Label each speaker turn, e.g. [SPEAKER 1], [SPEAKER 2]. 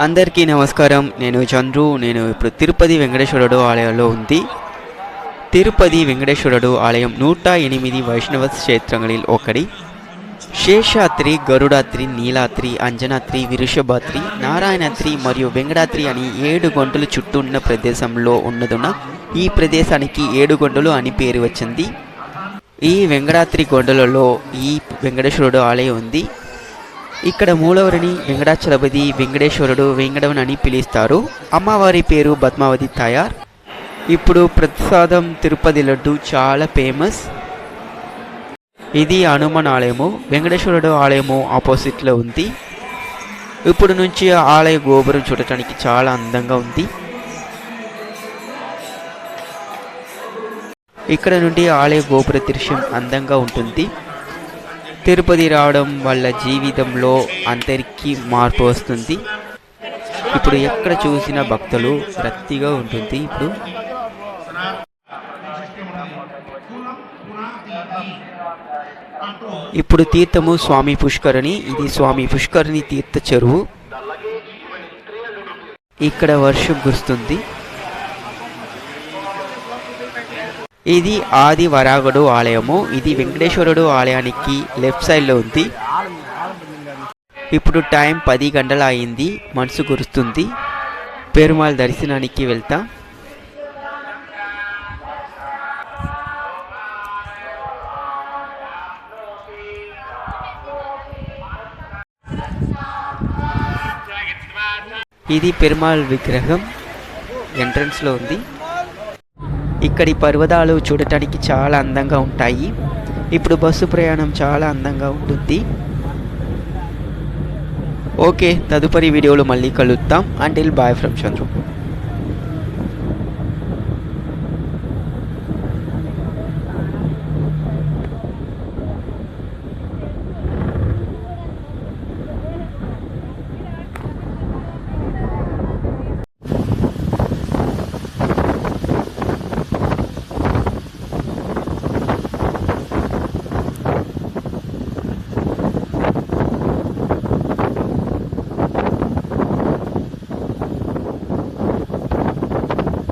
[SPEAKER 1] అందరికీ నమస్కారం. నేను చంద్రు. నేను ఇప్పుడు తిరుపతి వెంకటేశ్వరుడు ఆలయంలో ఉంది. తిరుపతి వెంకటేశ్వరుడు ఆలయం నూట ఎనిమిది వైష్ణవ క్షేత్రங்களில் ఒకటి. శేషాద్రి గరుడాద్రి నీలాద్రి అంజనాద్రి విరుషభాద్రి నారాయణాద్రి మరియు వెంకటాద్రి అని ఏడు గంటలు చుట్టూ ఉన్న ప్రదేశంలో ఉన్నదున ఈ ప్రదేశానికి ఏడు గొండలు అని పేరు వచ్చింది. ఈ వెంకటాద్రి గొండలలో ఈ వెంకటేశ్వరుడు ఆలయం ఉంది. ఇక్కడ మూలవరిని వెంకటాచలపతి వెంకటేశ్వరుడు వెంకటవన్ అని పిలుస్తారు. అమ్మవారి పేరు పద్మావతి తయార్. ఇప్పుడు ప్రసాదం తిరుపతి లడ్డు చాలా ఫేమస్. ఇది హనుమాన్ ఆలయము. వెంకటేశ్వరుడు ఆలయము ఆపోజిట్లో ఉంది. ఇప్పుడు నుంచి ఆలయ గోపురం చూడటానికి చాలా అందంగా ఉంది. ఇక్కడ నుండి ఆలయ గోపుర దృశ్యం అందంగా ఉంటుంది. తిరుపతి రావడం వల్ల జీవితంలో అందరికీ మార్పు వస్తుంది. ఇప్పుడు ఎక్కడ చూసిన భక్తులు రత్తిగా ఉంటుంది. ఇప్పుడు ఇప్పుడు తీర్థము స్వామి పుష్కరణి. ఇది స్వామి పుష్కరణి తీర్థ చెరువు. ఇక్కడ వర్షం కురుస్తుంది. ఇది ఆది వరాగుడు ఆలయము. ఇది వెంకటేశ్వరుడు ఆలయానికి లెఫ్ట్ సైడ్లో ఉంది. ఇప్పుడు టైం పది గంటల అయింది మనసు కురుస్తుంది. పెరుమాళ్ దర్శనానికి వెళ్తాం. ఇది పెరుమాళ్ విగ్రహం. ఎంట్రన్స్లో ఉంది. ఇక్కడి పర్వతాలు చూడటానికి చాలా అందంగా ఉంటాయి. ఇప్పుడు బస్సు ప్రయాణం చాలా అందంగా ఉంటుంది. ఓకే తదుపరి వీడియోలో మళ్ళీ కలుద్దాం. Until bye from Chandru